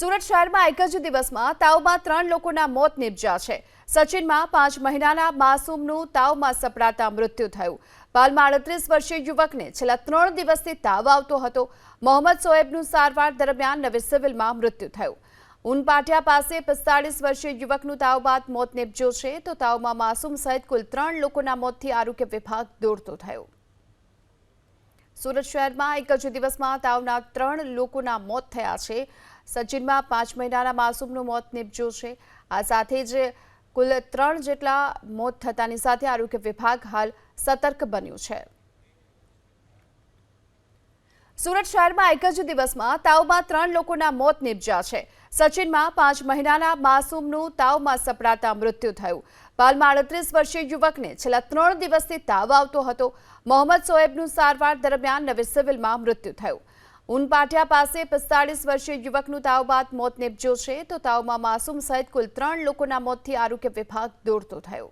સુરત શહેરમાં એક જ દિવસમાં તાવમાં ત્રણ લોકોના મોત નિપજ્યા છે. સચિનમાં પાંચ મહિનાના માસૂમનું તાવમાં સપડાતા મૃત્યુ થયું. પાલમાં અડત્રીસ વર્ષીય યુવકને છેલ્લા ત્રણ દિવસથી તાવ આવતો હતો. મોહમ્મદ સોએબનું સારવાર દરમિયાન નવી સિવિલમાં મૃત્યુ થયું. ઉનપાટિયા પાસે પિસ્તાળીસ વર્ષીય યુવકનું તાવ બાદ મોત નિપજ્યું છે તો તાવમાં માસૂમ સહિત કુલ ત્રણ લોકોના મોતથી આરોગ્ય વિભાગ દોડતો થયો. સુરત શહેરમાં એક જ દિવસમાં તાવના ત્રણ લોકોના મોત થયા છે. સચિનમાં પાંચ મહિનાના માસૂમનું મોત નિપજ્યું છે. આ સાથે જ કુલ ત્રણ જેટલા મોત થતાની સાથે આરોગ્ય વિભાગ હાલ સતર્ક બન્યું છે. સુરત શહેરમાં એક જ દિવસમાં તાવમાં ત્રણ લોકોના મોત નિપજ્યા છે. સચિનમાં પાંચ મહિનાના માસૂમનું તાવમાં સપડાતા મૃત્યુ થયું. બાલમાં અડત્રીસ વર્ષીય યુવકને છેલ્લા ત્રણ દિવસથી તાવ આવતો હતો. મોહમ્મદ સોએબનું સારવાર દરમિયાન નવી સિવિલમાં મૃત્યુ થયું. ઉનપાટિયા પાસે પિસ્તાળીસ વર્ષીય યુવકનું તાવ બાદ મોત નિપજ્યું છે. તો તાવમાં માસૂમ સહિત કુલ ત્રણ લોકોના મોતથી આરોગ્ય વિભાગ દોડતો થયો.